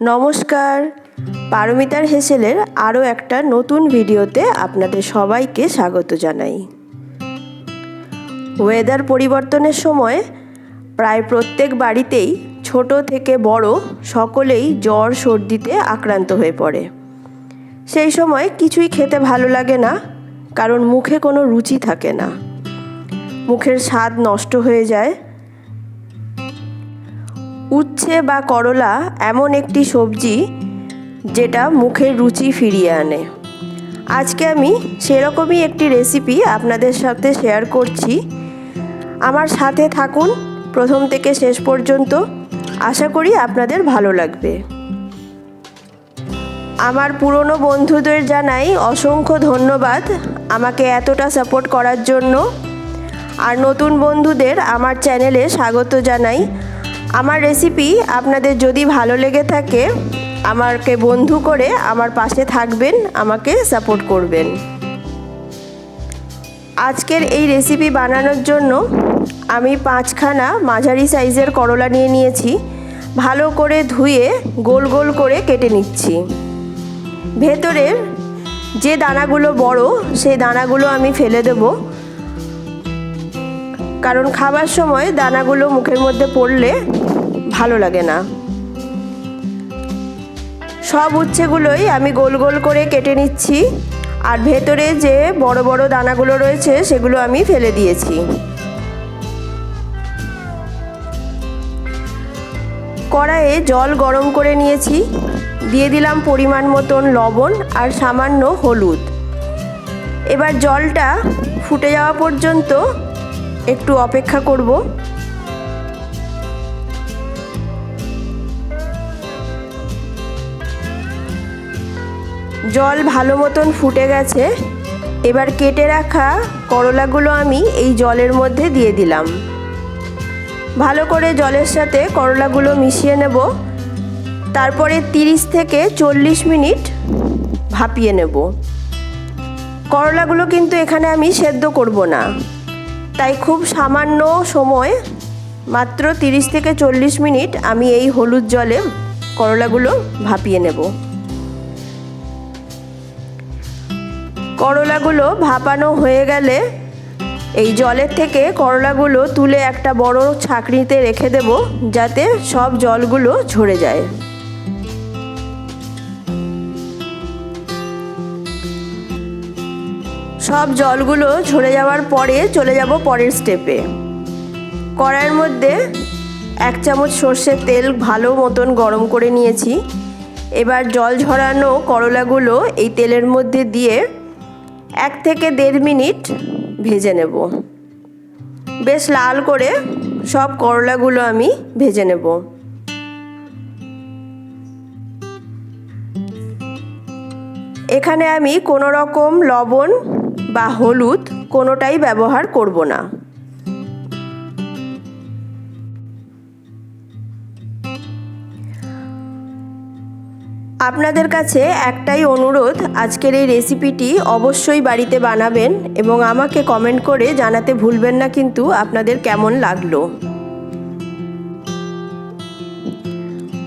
নমস্কার। পারমিতার হেসেলের আরও একটা নতুন ভিডিওতে আপনাদের সবাইকে স্বাগত জানাই। ওয়েদার পরিবর্তনের সময় প্রায় প্রত্যেক বাড়িতেই ছোট থেকে বড় সকলেই জ্বর, সর্দিতে আক্রান্ত হয়ে পড়ে। সেই সময় কিছুই খেতে ভালো লাগে না, কারণ মুখে কোনো রুচি থাকে না। মুখের স্বাদ নষ্ট হয়ে যায় উচ্ছে বা করলা এমন একটি সবজি যেটা মুখের রুচি ফিরিয়ে আনে। আজকে আমি সেরকমই একটি রেসিপি আপনাদের সাথে শেয়ার করছি। আমার সাথে থাকুন, প্রথম থেকে শেষ পর্যন্ত। আশা করি আপনাদের ভালো লাগবে। আমার পুরনো বন্ধুদের জানাই অসংখ্য ধন্যবাদ আমাকে এতটা সাপোর্ট করার জন্য। আর নতুন বন্ধুদের আমার চ্যানেলে স্বাগত জানাই। আমার রেসিপি আপনাদের যদি ভালো লেগে থাকে, আমাকে বন্ধু করে আমার পাশে থাকবেন, আমাকে সাপোর্ট করবেন। আজকের এই রেসিপি বানানোর জন্য আমি পাঁচখানা মাঝারি সাইজের করলা নিয়ে নিয়েছি। ভালো করে ধুয়ে গোল গোল করে কেটে নিচ্ছি। ভেতরের যে দানাগুলো বড়, সেই দানাগুলো আমি ফেলে দেব। কারণ খাবার সময় দানাগুলো মুখের মধ্যে পড়লে ভালো লাগে না। সব উচ্ছেগুলোই আমি গোল গোল করে কেটে নিচ্ছি। আর ভেতরে যে বড় বড় দানাগুলো রয়েছে, সেগুলো আমি ফেলে দিয়েছি। কড়াইয়ে জল গরম করে নিয়েছি। দিয়ে দিলাম পরিমাণ মতন লবণ আর সামান্য হলুদ। এবার জলটা ফুটে যাওয়া পর্যন্ত একটু অপেক্ষা করব। জল ভালো মতন ফুটে গেছে, এবার কেটে রাখা করলাগুলো আমি এই জলের মধ্যে দিয়ে দিলাম। ভালো করে জলের সাথে করলাগুলো মিশিয়ে নেব, তারপরে 30 থেকে চল্লিশ মিনিট ভাপিয়ে নেব। করলাগুলো কিন্তু এখানে আমি সেদ্ধ করব না, তাই খুব সামান্য সময়, মাত্র 30 থেকে চল্লিশ মিনিট আমি এই হলুদ জলে করলাগুলো ভাপিয়ে নেব। করলাগুলো ভাপানো হয়ে গেলে এই জলের থেকে করলাগুলো তুলে একটা বড় ছাঁকনিতে রেখে দেব যাতে সব জলগুলো ঝরে যায়। সব জলগুলো ঝরে যাওয়ার পরে চলে যাব পরের স্টেপে কড়াইয়ের মধ্যে এক চামচ সর্ষের তেল ভালো মতন গরম করে নিয়েছি। এবার জল ঝরানো করলাগুলো এই তেলের মধ্যে দিয়ে এক থেকে দেড় মিনিট ভেজে নেব। বেশ লাল করে সব করলাগুলো আমি ভেজে নেব। এখানে আমি কোনো রকম লবণ বা হলুদ কোনোটাই ব্যবহার করব না। আপনাদের কাছে একটাই অনুরোধ, আজকের এই রেসিপিটি অবশ্যই বাড়িতে বানাবেন এবং আমাকে কমেন্ট করে জানাতে ভুলবেন না কিন্তু আপনাদের কেমন লাগল।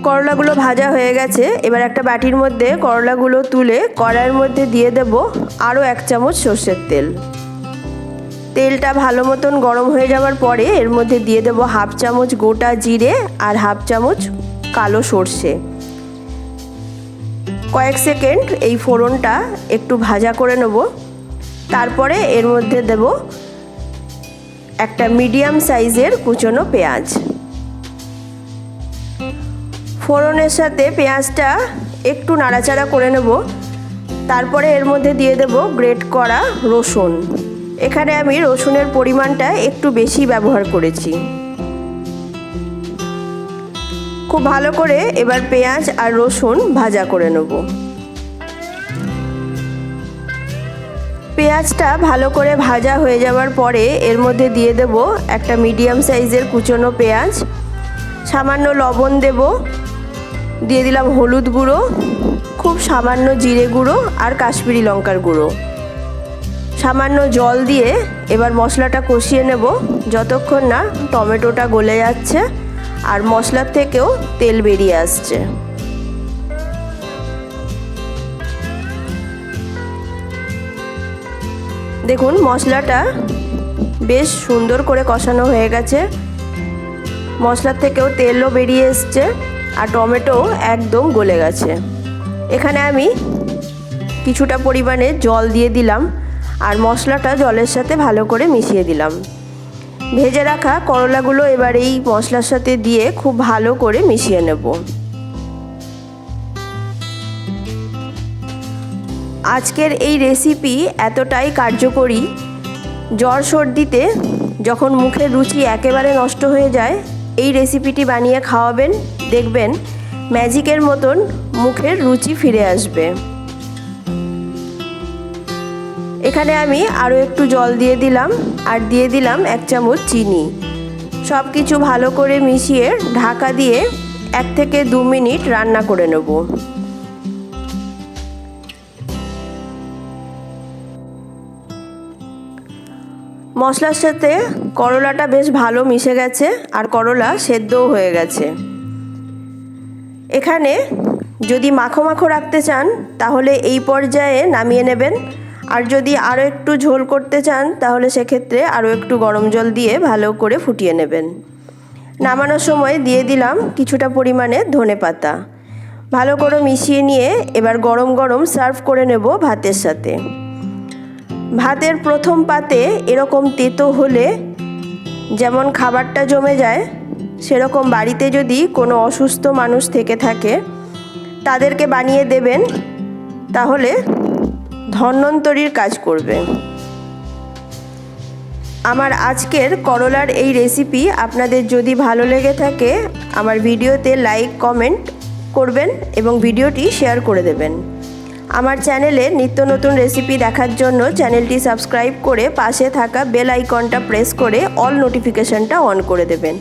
করলাগুলো ভাজা হয়ে গেছে, এবার একটা বাটির মধ্যে করলাগুলো তুলে কড়াইয়ের মধ্যে দিয়ে দেব আরও এক চামচ সর্ষের তেল। তেলটা ভালো মতন গরম হয়ে যাওয়ার পরে এর মধ্যে দিয়ে দেব হাফ চামচ গোটা জিরে আর হাফ চামচ কালো সর্ষে। কয়েক সেকেন্ড এই ফোড়নটা একটু ভাজা করে নেব। তারপরে এর মধ্যে দেব একটা মিডিয়াম সাইজের কুচনো পেঁয়াজ। ফোড়নের সাথে পেঁয়াজটা একটু নাড়াচাড়া করে নেব। তারপরে এর মধ্যে দিয়ে দেব গ্রেট করা রসুন। এখানে আমি রসুনের পরিমাণটা একটু বেশি ব্যবহার করেছি। খুব ভালো করে এবার পেঁয়াজ আর রসুন ভাজা করে নেব। পেঁয়াজটা ভালো করে ভাজা হয়ে যাওয়ার পরে এর মধ্যে দিয়ে দেব একটা মিডিয়াম সাইজের কুচনো পেঁয়াজ, সামান্য লবণ দেব, দিয়ে দিলাম হলুদ গুঁড়ো, খুব সামান্য জিরে গুঁড়ো আর কাশ্মীরি লঙ্কার গুঁড়ো। সামান্য জল দিয়ে এবার মশলাটা কষিয়ে নেব, যতক্ষণ না টমেটোটা গলে যাচ্ছে। আর মশলার থেকেও তেল বেরিয়ে আসছে। দেখুন, মশলাটা বেশ সুন্দর করে কষানো হয়ে গেছে। মশলার থেকেও তেলও বেরিয়ে এসছে আর টমেটো একদম গলে গেছে। এখানে আমি কিছুটা পরিমাণে জল দিয়ে দিলাম আর মশলাটা জলের সাথে ভালো করে মিশিয়ে দিলাম। ভেজে রাখা করলাগুলো এবার এই মশলার সাথে দিয়ে খুব ভালো করে মিশিয়ে নেব। আজকের এই রেসিপি এতটাই কার্যকরী, জ্বর সর্দিতে যখন মুখের রুচি একেবারে নষ্ট হয়ে যায়, এই রেসিপিটি বানিয়ে খাওয়াবেন, দেখবেন ম্যাজিকের মতন মুখের রুচি ফিরে আসবে। এখানে আমি আরও একটু জল দিয়ে দিলাম, আর দিয়ে দিলাম এক চামচ চিনি। সব কিছু ভালো করে মিশিয়ে ঢাকা দিয়ে এক থেকে দু মিনিট রান্না করে নেব। মশলার সাথে করলাটা বেশ ভালো মিশে গেছে, আর করলা সেদ্ধও হয়ে গেছে। এখানে যদি মাখো মাখো রাখতে চান, তাহলে এই পর্যায়ে নামিয়ে নেবেন। আর যদি আরও একটু ঝোল করতে চান, তাহলে সেক্ষেত্রে আরও একটু গরম জল দিয়ে ভালো করে ফুটিয়ে নেবেন। নামানোর সময় দিয়ে দিলাম কিছুটা পরিমাণে ধনে পাতা। ভালো করে মিশিয়ে নিয়ে এবার গরম গরম সার্ভ করে নেব ভাতের সাথে। ভাতের প্রথম পাতে এরকম তেতো হলে যেমন খাবারটা জমে যায়, সেরকম বাড়িতে যদি কোনো অসুস্থ মানুষ থেকে থাকে, তাদেরকে বানিয়ে দেবেন, তাহলে ধন্বন্তরীর কাজ করবে। আমার আজকের করলার এই রেসিপি আপনাদের যদি ভালো লেগে থাকে, আমার ভিডিওতে লাইক কমেন্ট করবেন এবং ভিডিওটি শেয়ার করে দেবেন। আমার চ্যানেলে নিত্য নতুন রেসিপি দেখার জন্য চ্যানেলটি সাবস্ক্রাইব করে পাশে থাকা বেল আইকনটা প্রেস করে অল নোটিফিকেশনটা অন করে দেবেন।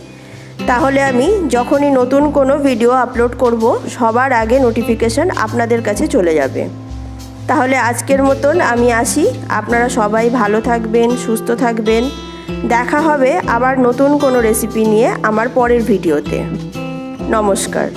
তাহলে আমি যখনই নতুন কোনো ভিডিও আপলোড করব, সবার আগে নোটিফিকেশন আপনাদের কাছে চলে যাবে। তাহলে আজকের মতন আমি আসি। আপনারা সবাই ভালো থাকবেন, সুস্থ থাকবেন। দেখা হবে আবার নতুন কোনো রেসিপি নিয়ে আমার পরের ভিডিওতে। নমস্কার।